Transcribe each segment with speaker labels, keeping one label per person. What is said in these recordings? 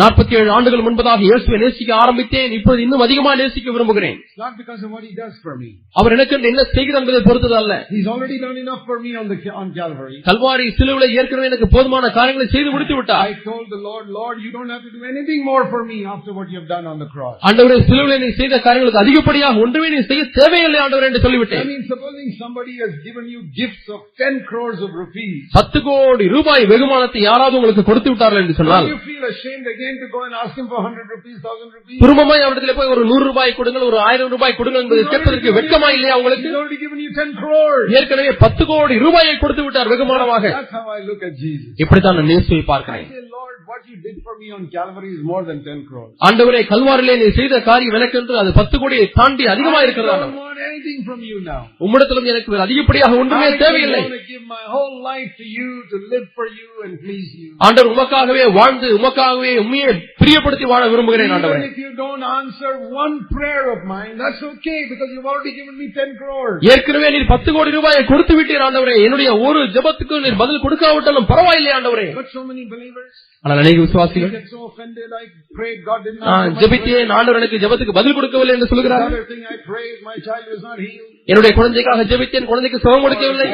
Speaker 1: நாற்பத்தி ஏழு ஆண்டுகள் முன்பதாக இயேசுவை நேசிக்க ஆரம்பித்தேன் இப்பொழுது இன்னும் அதிகமாக நேசிக்க விரும்புகிறேன்
Speaker 2: It's not because of what He does for me.
Speaker 1: அவர் எனக்கு என்ன செய்கிறார் என்பதை பொறுத்தது அல்ல
Speaker 2: He's already done enough for me on the on Calvary.
Speaker 1: Kalvari சிலுவிலை ஏற்கனவே எனக்கு போதுமான காரியங்களை செய்து முடித்து விட்டார்
Speaker 2: I told the Lord, Lord, you don't have to do anything more for me after what you have done on the cross.
Speaker 1: ஆண்டவரே சிலுவிலை நீ செய்த காரியங்களுக்கு அதிகப்படியாக ஒன்றுமே நீ செய்ய தேவையில்லை ஆண்டவரே என்று சொல்லிவிட்டேன்
Speaker 2: mean, supposing somebody has given you gifts of 10 crores of rupees.
Speaker 1: பத்து கோடி ரூபாய் வெகுமானத்தை யாராவது உங்களுக்கு கொடுத்து விட்டார்கள் என்று சொன்னால்
Speaker 2: Do you feel ashamed again to go and ask him for 100 rupees, 1000 rupees?
Speaker 1: குடும்பமாய் அவரிடத்துல போய் ஒரு நூறு ரூபாய் கொடுங்கள் ஒரு ஆயிரம் ரூபாய் கொடுங்கள் என்பதை கேட்பதற்கு வெட்கமா இல்லையா உங்களுக்கு
Speaker 2: He's already given you 10 crores.
Speaker 1: ஏற்கனவே பத்து கோடி ரூபாயை கொடுத்து விட்டார் வெகுமானமாக. இப்படித்தான் நான்
Speaker 2: I
Speaker 1: பார்க்கிறேன்
Speaker 2: say, Lord, what you did for me on Calvary is more than 10 crores.
Speaker 1: ஆண்டவரே கல்வாரிலே நீ செய்த காரியம் எனக்கு அது பத்து கோடியை தாண்டி அதிகமா இருக்கிறதா
Speaker 2: want anything from you now.
Speaker 1: உம்மிடத்திலும் எனக்கு அதிகப்படியாக ஒன்றுமே தேவையில்லை
Speaker 2: want to give my whole life to you to live for you and please you.
Speaker 1: ஆண்டவர் உமக்காகவே வாழ்ந்து உமக்காகவே உண்மையை பிரியப்படுத்தி வாழ விரும்புகிறேன் ஆண்டவரே
Speaker 2: if you don't answer one prayer of mine, that's okay because you've already given me 10 crores.
Speaker 1: ஏற்கனவே நீர் பத்து கோடி ரூபாயை கொடுத்து விட்டீர் ஆண்டவரே என்னுடைய ஒரு ஜெபத்துக்கு நீர் பதில் கொடுக்காவிட்டாலும் பரவாயில்லை ஆண்டவரே
Speaker 2: But so many believers,
Speaker 1: ஆனால் அநேக விசுவாசிகள் ஆண்டவர் எனக்கு ஜெபத்துக்கு பதில் கொடுக்கவில்லை என்று. சொல்கிறார்கள் என்னுடைய குழந்தைக்காக ஜெபித்தேன் குழந்தைக்கு சுகம் கொடுக்கவில்லை.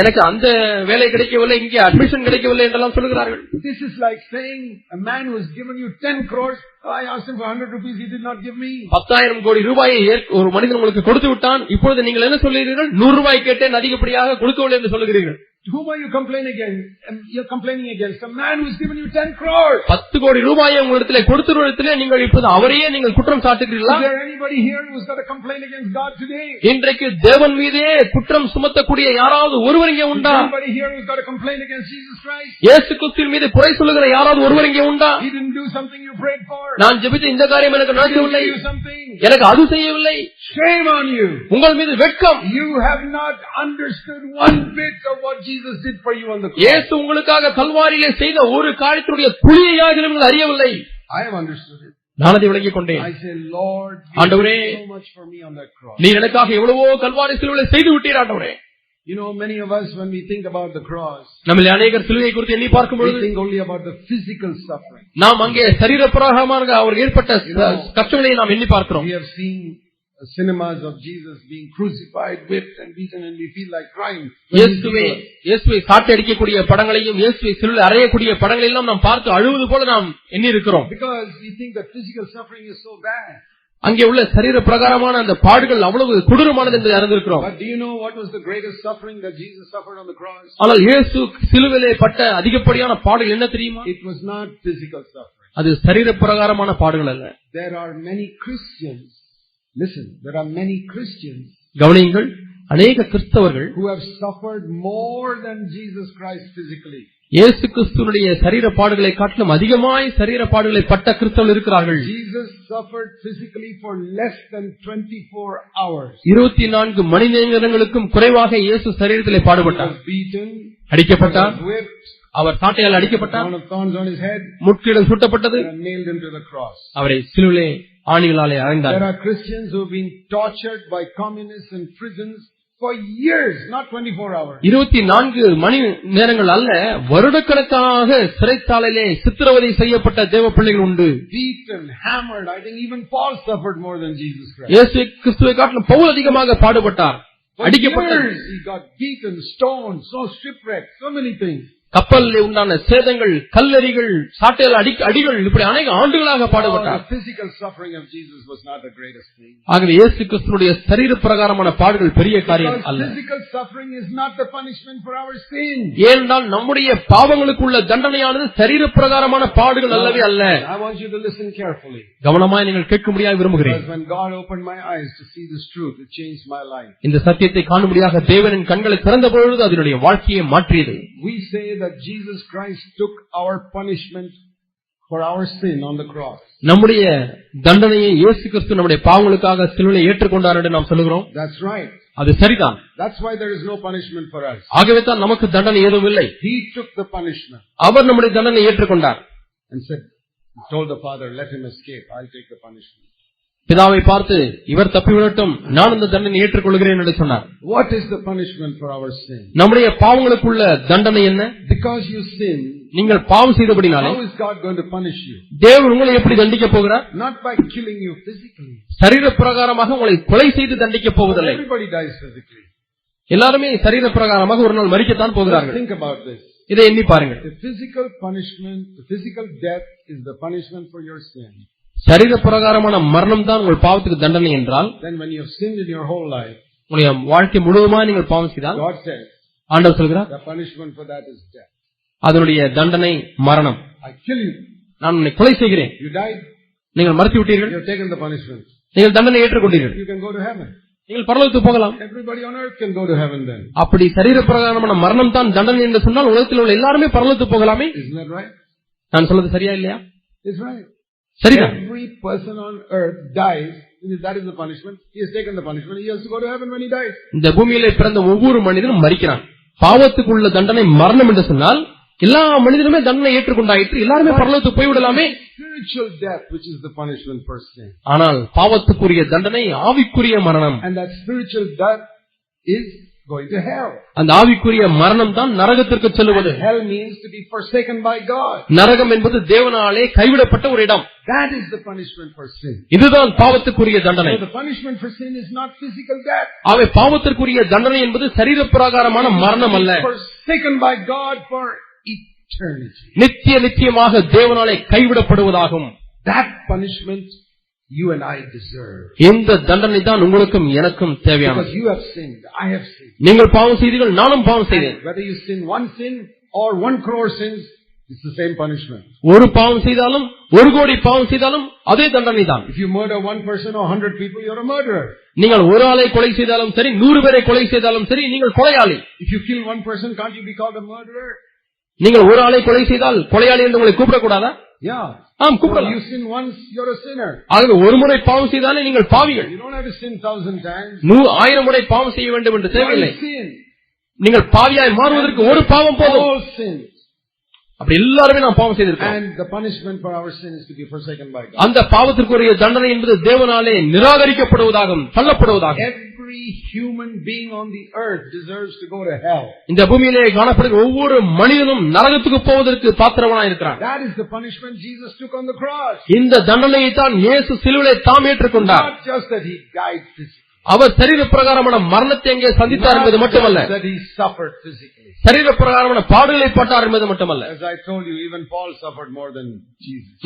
Speaker 1: எனக்கு அந்த வேலை கிடைக்கவில்லை இங்கே அட்மிஷன் கிடைக்கவில்லை என்றெல்லாம் சொல்கிறார்கள்
Speaker 2: This is like saying a man who has given you 10 crores, I asked him for 100 rupees, he did not give me.
Speaker 1: பத்தாயிரம் கோடி ரூபாயை ஒரு மனிதன் உங்களுக்கு கொடுத்து விட்டான் இப்பொழுது நீங்கள் என்ன சொல்கிறீர்கள்? நூறு ரூபாய் கேட்டேன் அதிகப்படியாக கொடுக்கவில்லை என்று சொல்லுகிறீர்கள்
Speaker 2: Whom are you complaining against? Um, You're complaining against a man who's given you 10 crores.
Speaker 1: பத்து கோடி ரூபாயை உங்களிடத்திலே கொடுத்துருவதிலே நீங்கள் இப்போது அவரையே நீங்கள் குற்றம் சாட்டுகிறீர்களா
Speaker 2: Is there anybody here who's got a complaint against God today?
Speaker 1: இன்றைக்கு தேவன் மீதே குற்றம் சுமத்தக்கூடிய யாராவது ஒருவர் இங்கே உண்டா
Speaker 2: anybody here who's got a complaint against Jesus Christ?
Speaker 1: இயேசு கிறிஸ்துவின் மீது குறை சொல்லுகிற யாராவது ஒருவர் இங்கே உண்டா
Speaker 2: He didn't do something you prayed for.
Speaker 1: நான் ஜெபித்த இந்த காரியம் எனக்கு நடக்கவில்லை. எனக்கு அது செய்யவில்லை
Speaker 2: Shame on you.
Speaker 1: உங்கள் மீது வெட்கம்
Speaker 2: You have not understood one bit of what Jesus did for you on the cross.
Speaker 1: இயேசு உங்களுக்காக கல்வாரியிலே செய்த ஒரு காரியத்தினுடைய புளியையாக நீங்கள் அறியவில்லை
Speaker 2: I have understood it.
Speaker 1: நான் அதை விளங்கிக் கொண்டேன் ஆண்டவரே. நீ எனக்காக எவ்வளவோ கல்வாரி சிலுவைகளை செய்து விட்டீர் ஆண்டவரே
Speaker 2: You know, many of us, when we think about the cross, we think only about the physical suffering.
Speaker 1: நாம் அங்கே சரீரப்பிரகமாக அவர் ஏற்பட்ட கஷ்டங்களை நாம் எண்ணி பார்க்கிறோம்
Speaker 2: We have seen cinemas of Jesus being crucified, whipped and beaten and we feel like crying.
Speaker 1: இயேசுவை இயேசுவை சாட்டை அடிக்கக்கூடிய படங்களையும் இயேசுவை சிலுவை அறையக்கூடிய படங்களையும் நாம் பார்த்து அழுவது போல நாம் எண்ணி இருக்கிறோம்
Speaker 2: Because we think that physical suffering is so bad.
Speaker 1: அங்கே உள்ள சரீர பிரகாரமான அந்த பாடுகள் அவ்வளவு கொடூரமானது என்பதை அறிந்திருக்கிறோம்
Speaker 2: But do you know what was the greatest suffering that Jesus suffered on the cross?
Speaker 1: ஆனால் இயேசு சிலுவிலே பட்ட அதிகப்படியான பாடுகள் என்ன தெரியுமா
Speaker 2: It was not physical suffering.
Speaker 1: அது சரீர பிரகாரமான பாடுகள் அல்ல
Speaker 2: There are many Christians, listen, there are many Christians
Speaker 1: கவனியுங்கள் அநேக கிறிஸ்தவர்கள்
Speaker 2: who have suffered more than Jesus Christ physically.
Speaker 1: இயேசு கிறிஸ்துவனுடைய சரீர பாடுகளை காட்டிலும் அதிகமாய் சரீர பாடுகளை பட்ட கிறிஸ்தவர்கள் இருக்கிறார்கள்
Speaker 2: Jesus suffered physically for less than 24 hours.
Speaker 1: இருபத்தி நான்கு மணி நேரங்களுக்கும் குறைவாக இயேசு சரீரத்திலே பாடுபட்டார்
Speaker 2: beaten,
Speaker 1: அடிக்கப்பட்டார் அவர் சாட்டையால் அடிக்கப்பட்டார் முட்கிடல் சுட்டப்பட்டது. அவரை சிலுவிலே ஆணிகளாலே
Speaker 2: There
Speaker 1: அறைந்தார்
Speaker 2: are Christians who have been tortured by communists in prisons for years, not 24 hours.
Speaker 1: இருபத்தி நான்கு மணி நேரங்கள் அல்ல வருடக்கணக்காக சிறைச்சாலையிலே சித்திரவதை செய்யப்பட்ட தேவ பிள்ளைகள் உண்டு
Speaker 2: Beaten, hammered. I think even Paul suffered more than Jesus Christ.
Speaker 1: இயேசு கிறிஸ்துவை காட்டிலும் பவுல் அதிகமாக பாடுபட்டார் அடிக்கப்பட்டார்
Speaker 2: years he got beaten, stoned, so shipwrecked, so many things.
Speaker 1: கப்பலில் உண்டான சேதங்கள் கல்லறிகள் சாட்டையால் அடி அடிகள் இப்படி அநேக ஆண்டுகளாக பாடுபட்டார். ஆகவே இயேசு கிறிஸ்துடைய சரீர பிரகாரமான பாடுகள் பெரிய காரியம் அல்ல. ஏனென்றால் நம்முடைய பாவங்களுக்கு உள்ள தண்டனையானது சரீர பிரகாரமான பாடுகள் அல்லவே அல்ல. கவனமாய் நீங்கள் கேட்கும்படியாக விரும்புகிறேன். இந்த சத்தியத்தை காணும்படியாக தேவனின் கண்களை திறந்த பொழுது அதனுடைய வாழ்க்கையை மாற்றியது
Speaker 2: that Jesus Christ took our punishment for our sin on the cross.
Speaker 1: நம்முடைய தண்டனையை இயேசு கிறிஸ்து நம்முடைய பாவங்களுக்காக சிலுவையை ஏற்றுக்கொண்டார் என்று நாம் சொல்லுகிறோம்
Speaker 2: That's right.
Speaker 1: அது சரிதான்
Speaker 2: That's why there is no punishment for us.
Speaker 1: ஆகவே தான் நமக்கு தண்டனை ஏதும் இல்லை
Speaker 2: He took the punishment
Speaker 1: அவர் நம்முடைய தண்டனை ஏற்றுக்கொண்டார்
Speaker 2: and said, told the Father, let him escape. I'll take the punishment.
Speaker 1: பிதாவை பார்த்து இவர் தப்பிவிடட்டும் நான் இந்த தண்டனை ஏற்றுக்கொள்கிறேன் என்று சொன்னார்
Speaker 2: What is the punishment for our sin?
Speaker 1: நம்முடைய பாவங்களுக்குள்ள தண்டனை என்ன
Speaker 2: Because you sin,
Speaker 1: நீங்கள் பாவம் செய்தபடினாலே? தேவன் உங்களை எப்படி தண்டிக்கப் போகிறார்
Speaker 2: Not by killing you physically.
Speaker 1: சரீர பிரகாரமாக உங்களை கொலை செய்து தண்டிக்கப் போவதில்லை
Speaker 2: Everybody dies physically.
Speaker 1: எல்லாருமே சரீர பிரகாரமாக ஒரு நாள் மறிக்கத்தான் போகிறார்கள்
Speaker 2: think about this.
Speaker 1: இதை எண்ணி பாருங்கள்
Speaker 2: punishment, the physical death is the punishment for your sin.
Speaker 1: சரீர பிரகாரமான மரணம் தான் உங்கள் பாவத்துக்கு தண்டனை என்றால்
Speaker 2: Then when you have sinned in your whole life,
Speaker 1: உங்களுடைய வாழ்க்கை முழுவதுமா நீங்கள் பாவம் செய்தால் ஆண்டவர் சொல்கிறார்
Speaker 2: the punishment for that is death.
Speaker 1: அதனுடைய தண்டனை மரணம். நான் உன்னை கொலை செய்கிறேன்
Speaker 2: You died,
Speaker 1: நீங்கள் மறுத்து விட்டீர்கள்
Speaker 2: you have taken the punishment.
Speaker 1: நீங்கள் தண்டனை ஏற்றுக்கொண்டீர்கள். நீங்கள் பரலோகத்துக்கு போகலாம்
Speaker 2: Everybody on earth can go to heaven then.
Speaker 1: அப்படி சரீர பிரகாரமான மரணம் தான் தண்டனை என்று சொன்னால் உலகத்தில் உள்ள எல்லாருமே பரலோகத்துக்கு போகலாமே
Speaker 2: Isn't that right?
Speaker 1: நான் சொல்றது சரியா இல்லையா. சரிதான்
Speaker 2: Every person on earth dies. That is the punishment. He has taken the punishment. He has to go to heaven when he dies.
Speaker 1: இந்த பூமியிலே பிறந்த ஒவ்வொரு மனிதனும் மறிக்கிறான் பாவத்துக்கு உள்ள தண்டனை மரணம் என்று சொன்னால் எல்லா மனிதனுமே தண்டனை ஏற்றுக்கொண்டாயிற்று எல்லாருமே பரலோகத்துக்கு
Speaker 2: for sin.
Speaker 1: ஆனால் பாவத்துக்குரிய தண்டனை ஆவிக்குரிய மரணம்
Speaker 2: And that spiritual death is going to hell.
Speaker 1: அந்த ஆவிக்குரிய மரணம் தான் நரகத்திற்கு செல்லுவது
Speaker 2: Hell means to be forsaken by God.
Speaker 1: நரகம் என்பது தேவனாலே கைவிடப்பட்ட ஒரு இடம்
Speaker 2: That is the punishment for sin.
Speaker 1: இதுதான் பாவத்துக்குரிய தண்டனை
Speaker 2: So the punishment for sin is not physical death.
Speaker 1: அவை பாவத்திற்குரிய தண்டனை என்பது சரீர பிரகாரமான மரணம் அல்ல
Speaker 2: Forsaken by God for eternity.
Speaker 1: நித்திய நிச்சயமாக தேவனாலே கைவிடப்படுவதாகும்
Speaker 2: That punishment you and I deserve.
Speaker 1: இந்த தண்டனை தான் உங்களுக்கும் எனக்கும் தேவையானது
Speaker 2: Because you have sinned. I have sinned.
Speaker 1: நீங்கள் பாவம் செய்தீர்கள் நானும் பாவம் செய்தேன்
Speaker 2: Whether you sin one sin or one crore sins, it's the same punishment.
Speaker 1: ஒரு பாவம் செய்தாலும் ஒரு கோடி பாவம் செய்தாலும் அதே தண்டனை தான்
Speaker 2: If you murder one person or hundred people, you're a murderer.
Speaker 1: நீங்கள் ஒரு ஆளை கொலை செய்தாலும் சரி நூறு பேரை கொலை செய்தாலும் சரி நீங்கள் கொலையாளி
Speaker 2: If you kill one person, can't you be called a murderer?
Speaker 1: நீங்கள் ஒரு ஆளை கொலை செய்தால் கொலையாளி என்று உங்களை கூப்பிடக்கூடாதா
Speaker 2: Yeah.
Speaker 1: ஆம் கூப்பிடலாம்
Speaker 2: you sin once, you're a sinner.
Speaker 1: ஆகவே ஒரு முறை பாவம் செய்தாலே நீங்கள் பாவிகள்
Speaker 2: You don't have to sin thousand times.
Speaker 1: நூ ஆயிரம் முறை பாவம் செய்ய வேண்டும் என்று தேவையில்லை. நீங்கள் பாவியாய் மாறுவதற்கு ஒரு பாவம் போதும்
Speaker 2: All sins.
Speaker 1: அப்படி எல்லாருமே நாம் பாவம் செய்திருக்கோம்
Speaker 2: And the punishment for our sin is to be forsaken by God.
Speaker 1: அந்த பாவத்திற்குரிய தண்டனை என்பது தேவனாலே நிராகரிக்கப்படுவதாகும் தள்ளப்படுவதாகும்
Speaker 2: Every human being on the earth deserves to go to hell.
Speaker 1: இந்த பூமியிலே காணப்படுகிற ஒவ்வொரு மனிதனும் நரகத்துக்கு போவதற்கு பாத்திரவனாய் இருக்கிறான்
Speaker 2: That is the punishment Jesus took on the cross.
Speaker 1: இந்த தண்டனையை தான் இயேசு சிலுவிலே தாம் ஏற்றுக்கொண்டார் அவர் சரீர பிரகாரமான மரணத்தை எங்கே சந்தித்தார் என்பது மட்டுமல்ல. சரீர பிரகாரமான பாடுகளை பட்டார் என்பது மட்டுமல்ல.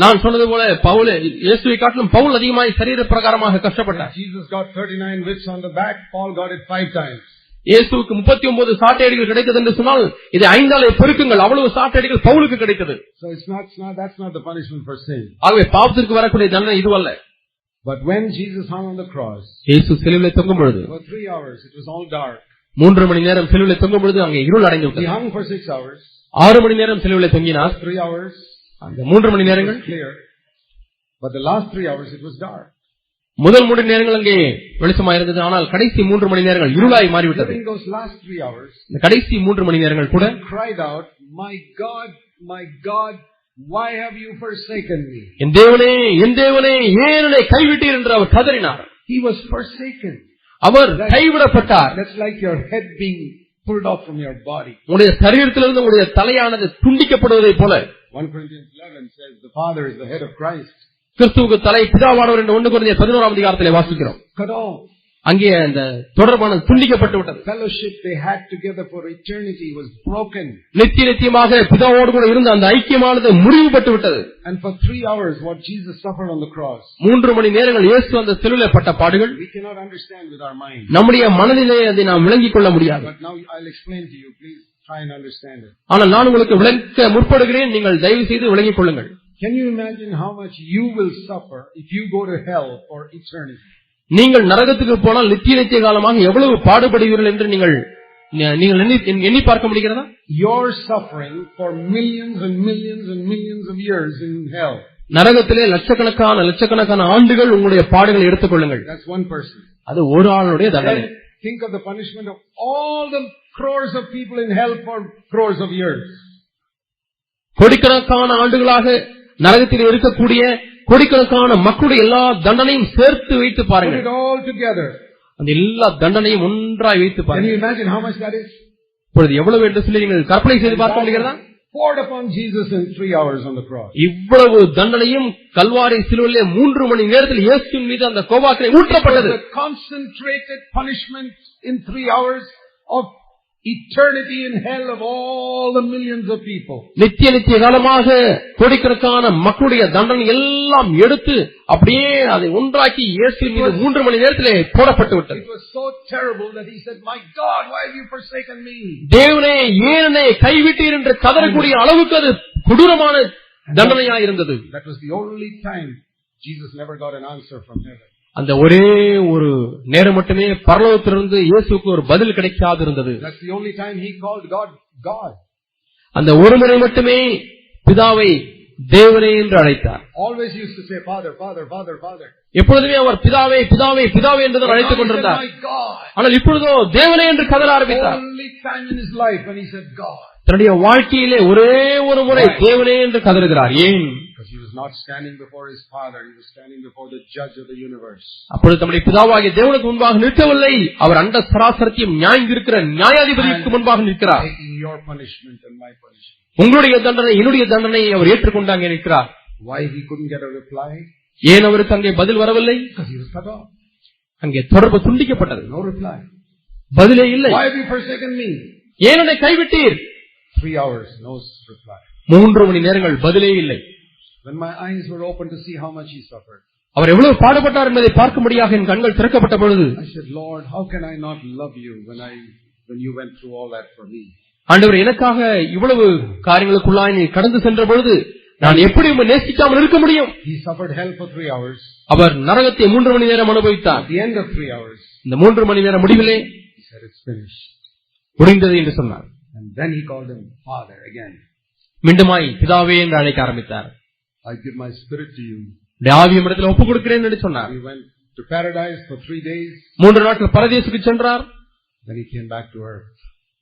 Speaker 1: நான் சொன்னது போல பவுல் இயேசுவை காட்டிலும் பவுல் அதிகமாய் சரீர பிரகாரமாக கஷ்டப்பட்டார்
Speaker 2: Jesus got 39 whips on the back, Paul got it five times.
Speaker 1: இயேசுவுக்கு முப்பத்தி ஒன்பது சாட்டையடிகள் கிடைத்தது என்று சொன்னால் இதை ஐந்தாலே பெருக்குங்கள் அவ்வளவு சாட்டையடிகள் பவுலுக்கு கிடைத்தது. ஆகவே பாவத்திற்கு வரக்கூடிய தண்டனை இதுவல்ல
Speaker 2: But when Jesus hung on the cross,
Speaker 1: இயேசு சிலுவிலே தொங்கும் பொழுது
Speaker 2: for three hours, it was all dark.
Speaker 1: மூன்று மணி நேரம் சிலுவிலே தொங்கும் பொழுது அங்கே இருள் அடைந்து
Speaker 2: He hung for six hours,
Speaker 1: ஆறு மணி நேரம் சிலுவிலே தொங்கினார்
Speaker 2: three hours,
Speaker 1: அந்த மூன்று மணி நேரங்கள்
Speaker 2: clear. But the last three hours, it was dark.
Speaker 1: முதல் மூன்று நேரங்கள் அங்கே வெளிச்சமாக இருந்தது ஆனால் கடைசி மூன்று மணி நேரங்கள் இருளாய் மாறிவிட்டது இந்த கடைசி மூன்று மணி நேரங்கள் கூட
Speaker 2: cried out, My God, my God, why have you forsaken me?
Speaker 1: என் தேவனே என் தேவனே ஏன் என்னை கைவிட்டீர் என்று அவர் கதறினார்
Speaker 2: He was forsaken.
Speaker 1: Our கைவிடப்பட்டார்
Speaker 2: That's like your head being pulled off from your body.
Speaker 1: உங்களுடைய சரீரத்திலிருந்து உங்களுடைய தலையானது துண்டிக்கப்படுவதைப் போல
Speaker 2: 1 Corinthians 11 says the Father is the head of Christ.
Speaker 1: கிறிஸ்துவுக்கு தலை பிதாவானவர் என்று ஒன்று குறைந்த பதினோராம் அதிகாரத்திலே வாசிக்கிறோம்
Speaker 2: Cut off.
Speaker 1: அங்கே அந்த தொடர்பானது துண்டிக்கப்பட்டு விட்டது
Speaker 2: Fellowship they had together for eternity was broken.
Speaker 1: நித்திய நித்தியமாக பிதாவோடு கூட இருந்த அந்த ஐக்கியமானது முறிவுபட்டு விட்டது
Speaker 2: And for three hours, what Jesus suffered on the cross,
Speaker 1: மூன்று மணி நேரங்கள் இயேசு அந்த சிலுவிலே பட்ட பாடுகள்
Speaker 2: we cannot understand with our mind.
Speaker 1: நம்முடைய மனதிலே அதை நாம் விளங்கிக் கொள்ள முடியாது
Speaker 2: But now I'll explain to you. Please try and understand it.
Speaker 1: ஆனால் நான் உங்களுக்கு விளக்க முற்படுகிறேன் நீங்கள் தயவு செய்து விளங்கிக் கொள்ளுங்கள்
Speaker 2: Can you imagine how much you will suffer if you go to hell for eternity?
Speaker 1: நீங்கள் நரகத்துக்கு போனால் நித்திய நித்திய காலமாக எவ்வளவு பாடுபடுவீர்கள் என்று நீங்கள் நீங்கள் எண்ணி பார்க்க முடிகிறதா
Speaker 2: You're suffering for millions and millions and millions of years in hell.
Speaker 1: நரகத்திலே லட்சக்கணக்கான லட்சக்கணக்கான ஆண்டுகள் உங்களுடைய பாடுகளை எடுத்துக் கொள்ளுங்கள்
Speaker 2: person.
Speaker 1: அது ஒரு ஆளுடைய தண்டனை
Speaker 2: think of the punishment of all the crores of people in hell for crores of years.
Speaker 1: கோடிக்கணக்கான ஆண்டுகளாக நரகத்தில் இருக்கக்கூடிய கோடிக்கணக்கான மக்களுடைய எல்லா தண்டனையும் சேர்த்து வைத்து பாருங்கள்
Speaker 2: together.
Speaker 1: அந்த எல்லா தண்டனையும் ஒன்றாய் வைத்து பாருங்கள்? இப்பொழுது எவ்வளவு என்று சொல்லி நீங்கள் கற்பனை செய்து பார்க்க முடிகிறதா
Speaker 2: Poured upon Jesus in three hours on the cross.
Speaker 1: இவ்வளவு தண்டனையும் கல்வாரி சிலுவிலே மூன்று மணி நேரத்தில் இயேசுவின் மீது அந்த கோபாக்கினை ஊற்றப்பட்டது
Speaker 2: concentrated punishment in three hours of eternity in hell of all the millions of people.
Speaker 1: நித்திய நித்திய காலமாக கோடிக்கணக்கான மக்களுடைய தண்டனை எல்லாம் எடுத்து அப்படியே அதை ஒன்றாக்கி இயேசுவின் மீது மூன்று மணி நேரத்திலே போடப்பட்டு விட்டது
Speaker 2: It was so terrible that he said, My God, why have you forsaken me?
Speaker 1: தேவனே ஏன் என்னை கைவிட்டீர் என்று கதறக்கூடிய அளவுக்கு அது கொடூரமான தண்டனையா இருந்தது
Speaker 2: That was the only time Jesus never got an answer from heaven.
Speaker 1: அந்த ஒரே ஒரு நேரம் மட்டுமே பரலோகத்திலிருந்து இயேசுக்கு ஒரு பதில் கிடைக்காது இருந்தது
Speaker 2: That's the only time he called God, God.
Speaker 1: அந்த ஒரு முறை மட்டுமே பிதாவை தேவனே என்று அழைத்தார்
Speaker 2: Always used to say, Father, Father, Father, Father.
Speaker 1: எப்பொழுதுமே அவர் பிதாவே பிதாவே பிதாவே என்று அழைத்துக் கொண்டிருந்தார்
Speaker 2: My God.
Speaker 1: ஆனால் இப்பொழுதோ தேவனே என்று கதற ஆரம்பித்தார்
Speaker 2: Only time in his life when he said God.
Speaker 1: தன்னுடைய வாழ்க்கையிலே ஒரே ஒரு முறை தேவனே என்று கதறுகிறார் ஏன்
Speaker 2: Because he was not standing before his father, he was standing before the judge of the universe.
Speaker 1: அப்பொழுது தம்முடைய பிதாவாகிய தேவனுக்கு முன்பாக நிற்கவில்லை அவர் அண்ட சராசரத்தையும் நியாய்ந்திருக்கிற நியாயாதிபதிக்கு முன்பாக நிற்கிறார்
Speaker 2: your punishment and my punishment.
Speaker 1: உங்களுடைய தண்டனை என்னுடைய தண்டனையை அவர் ஏற்றுக்கொண்டாங்க நிற்கிறார்
Speaker 2: Why he couldn't get a reply?
Speaker 1: ஏன் அவருக்கு அங்கே பதில் வரவில்லை
Speaker 2: Because he was cut off.
Speaker 1: அங்கே தொடர்பு துண்டிக்கப்பட்டது
Speaker 2: No reply.
Speaker 1: பதிலே இல்லை
Speaker 2: Why have you forsaken me?
Speaker 1: ஏன் என்னை கைவிட்டீர்
Speaker 2: Three hours, no reply.
Speaker 1: மூன்று மணி நேரங்கள் பதிலே இல்லை
Speaker 2: When my eyes were open to see how much he suffered,
Speaker 1: அவர் எவ்வளவு பாடுபட்டார் என்பதை பார்க்கும்படியாக என் கண்கள் திறக்கப்பட்ட பொழுது
Speaker 2: I said, Lord, how can I not love you when I, when you went through all that for me?
Speaker 1: ஆண்டவர் எனக்காக இவ்வளவு காரியங்களுக்குள்ளாய் நீ கடந்து சென்ற பொழுது நான் எப்படி நேசிக்காமல் இருக்க முடியும்
Speaker 2: He suffered hell for three hours.
Speaker 1: அவர் நரகத்தை மூன்று மணி நேரம் அனுபவித்தார்
Speaker 2: At the end of three hours,
Speaker 1: இந்த மூன்று மணி நேரம் முடிவிலே
Speaker 2: he said, it's finished.
Speaker 1: முடிந்தது என்று சொன்னார்
Speaker 2: And then he called him Father again.
Speaker 1: மீண்டுமாய் பிதாவே என்று அழைக்க ஆரம்பித்தார்
Speaker 2: I give my spirit to you.
Speaker 1: உடைய ஆவியம் இடத்தில் ஒப்புக் கொடுக்கிறேன் என்று சொன்னார்
Speaker 2: He went to paradise for three days.
Speaker 1: மூன்று நாட்கள் பரதேசுக்கு சென்றார்
Speaker 2: Then he came back to earth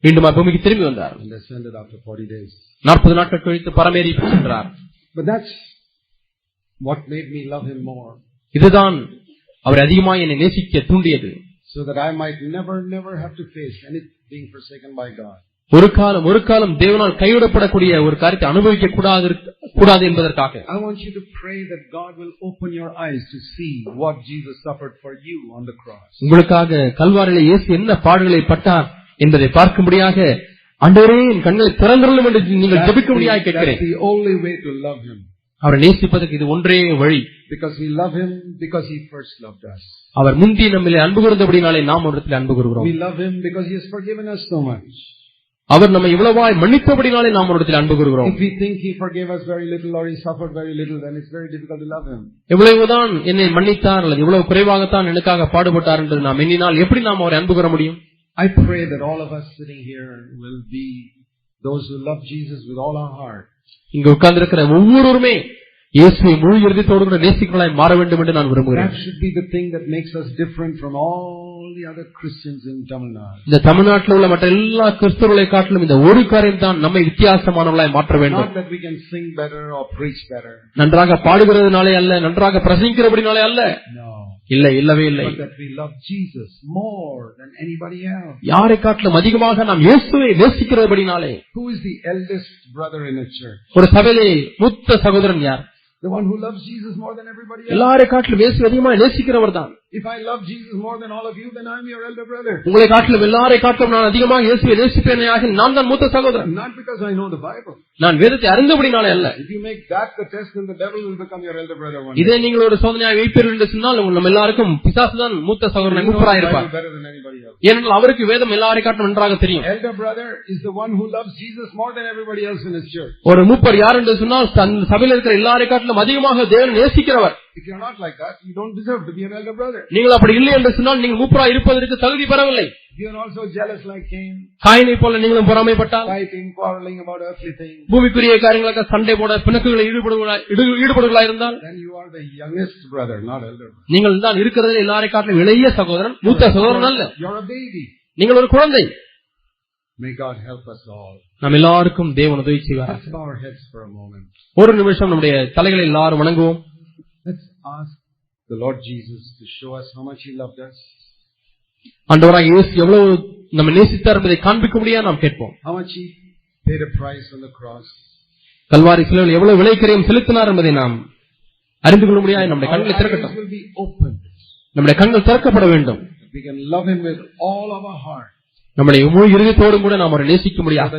Speaker 1: மீண்டும் பூமிக்கு திரும்பி வந்தார்
Speaker 2: and ascended after 40 days.
Speaker 1: நாற்பது நாட்கள் கழித்து பரமேறி சென்றார்
Speaker 2: But that's what made me love him more.
Speaker 1: இதுதான் அவர் அதிகமாக என்னை நேசிக்க தூண்டியது
Speaker 2: So that I might never, never have to face any being forsaken by God.
Speaker 1: ஒரு காலம் ஒரு காலம் தேவனால் கைவிடப்படக்கூடிய ஒரு காரியத்தை அனுபவிக்க கூடாது இருக்க- கூடாது என்பதற்காக
Speaker 2: I want you to pray that God will open your eyes to see what Jesus suffered for you on the cross.
Speaker 1: உங்களுக்காக கல்வாரிலே இயேசு என்ன பாடுகளை பட்டார் என்பதை பார்க்கும்படியாக ஆண்டவரே என் கண்களை திறந்துள்ளோம் என்று நீங்கள்
Speaker 2: That's
Speaker 1: ஜெபிக்கும்படியாக
Speaker 2: the,
Speaker 1: கேட்கிறேன்
Speaker 2: that's the only way to love him.
Speaker 1: அவரை நேசிப்பதற்கு இது ஒன்றே வழி
Speaker 2: Because we love him because he first loved us.
Speaker 1: அவர் முந்தி நம்மிலே அன்பு கூர்ந்தபடினாலே நாம் இடத்தில் அன்பு கூறுகிறோம்
Speaker 2: We love him because he has forgiven us so much.
Speaker 1: அவர் நம்மை இவ்வளவாய் மன்னித்தபடினாலே நாம் இடத்தில் அன்பு கூறுகிறோம்
Speaker 2: If we think he forgave us very little or he suffered very little, then it's very difficult to love him.
Speaker 1: எவ்வளவுதான் என்னை மன்னித்தார் அல்லது இவ்வளவு குறைவாகத்தான் எனக்காக பாடுபட்டார் என்று நாம் எண்ணினால் எப்படி நாம் அவரை அன்பு கூற முடியும்
Speaker 2: I pray that all of us sitting here will be those who love Jesus with all our heart.
Speaker 1: இங்கு உட்கார்ந்திருக்கிற ஒவ்வொருவருமே இயேசுவை முழு இறுதித்தோடு கூட நேசிக்கலாய் மாற வேண்டும் என்று நான் விரும்புகிறேன்
Speaker 2: That should be the thing that makes us different from all
Speaker 1: இந்த தமிழ்நாட்டில் உள்ள மற்ற எல்லா கிறிஸ்தவர்களை காட்டிலும் இந்த ஒரு காரியம் தான் நம்மை வித்தியாசமானவர்களாய் மாற்ற வேண்டும். நன்றாக பாடுகிறதுனாலே அல்ல நன்றாக பிரசங்கிக்கிறபடினாலே அல்ல. இல்லை இல்லவே இல்லை. யாரை காட்டிலும் அதிகமாக நாம் இயேசுவை நேசிக்கிறபடினாலே? ஒரு சபையிலே மூத்த சகோதரன் யார்
Speaker 2: The one who loves Jesus more than everybody else.
Speaker 1: எல்லாரை காட்டிலும் இயேசு அதிகமாக நேசிக்கிறவர் தான்
Speaker 2: If I love Jesus more than all of you, then I'm your elder brother.
Speaker 1: உங்களை காட்டிலும் எல்லாரை காட்டிலும் நான் அதிகமாக இயேசுவை நேசிப்பேனே ஆக நான் தான் மூத்த சகோதரன்
Speaker 2: Not because I know the Bible.
Speaker 1: நான் வேதத்தை அறிந்தபடினாலே அல்ல
Speaker 2: If you make that the test, then the devil will become your elder brother one.
Speaker 1: இதே நீங்கள் ஒரு சோதனையாக வைப்பீர்கள் என்று சொன்னால் நம்ம எல்லாருக்கும் பிசாசு தான் மூத்த சகோதரனை மூப்பராக இருப்பார் ஏனென்றால் அவருக்கு வேதம் எல்லாரை காட்டிலும் நன்றாக தெரியும்
Speaker 2: Elder brother is the one who loves Jesus more than everybody else in his church.
Speaker 1: ஒரு மூப்பர் யார் என்று சொன்னால் தன் சபையில் இருக்கிற எல்லாரை காட்டிலும் அதிகமாக தேவன் நேசிக்கிறவர்
Speaker 2: If you're not like that, you don't deserve to be an elder brother.
Speaker 1: நீங்கள் அப்படி இல்லை என்று சொன்னால் நீங்கள் மூப்பரா இருப்பதற்கு தகுதி பெறவில்லை
Speaker 2: Also jealous like
Speaker 1: காயினை போல நீங்களும் பொறாமைப்பட்டால்
Speaker 2: fighting, quarreling about earthly things,
Speaker 1: பூமிக்குரிய காரியங்களுக்கு சண்டை போட பிணக்குகளை ஈடுபடுவதா ஈடுபடுகளா இருந்தால்
Speaker 2: then you are the youngest brother, not elder brother.
Speaker 1: நீங்கள் தான் இருக்கிறதில் எல்லாரை காட்டிலும் இளைய சகோதரன் மூத்த சகோதரன் அல்ல
Speaker 2: You're a baby.
Speaker 1: நீங்கள் ஒரு குழந்தை
Speaker 2: May God help us all.
Speaker 1: நம் எல்லாருக்கும் தேவன் உதவி செய்வார்
Speaker 2: Let's bow our heads for a moment.
Speaker 1: ஒரு நிமிஷம் நம்முடைய தலைகளை எல்லாரும் வணங்குவோம்
Speaker 2: ask the Lord Jesus to show us how much He loved us?
Speaker 1: ஆண்டவராக இயேசு எவ்வளவு நம்ம நேசித்தார் என்பதை காண்பிக்க முடியா நாம் கேட்போம்? கல்வாரி சிலையில் எவ்வளவு விலைக்கரையும் செலுத்தினார் என்பதை நாம் அறிந்து கொள்ள முடியாது நம்முடைய கண்களை திறக்கட்டும். நம்முடைய கண்கள் திறக்கப்பட வேண்டும். நம்முடைய முழு இருதயத்தோடும் கூட நாம் அவரை நேசிக்க முடியாது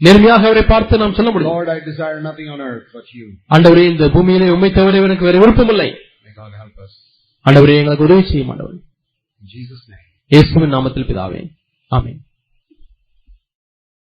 Speaker 1: நேர்மையாக அவரை பார்த்து நாம் சொல்ல முடியும். ஆண்டவரே இந்த பூமியிலே உண்மை தவிர எனக்கு வேறு விருப்பமில்லை. ஆண்டவரே எங்களுக்கு உதவி செய்யும் ஆண்டவர்
Speaker 2: In Jesus' name.
Speaker 1: இயேசுவின் நாமத்தில் பிதாவே ஆமென்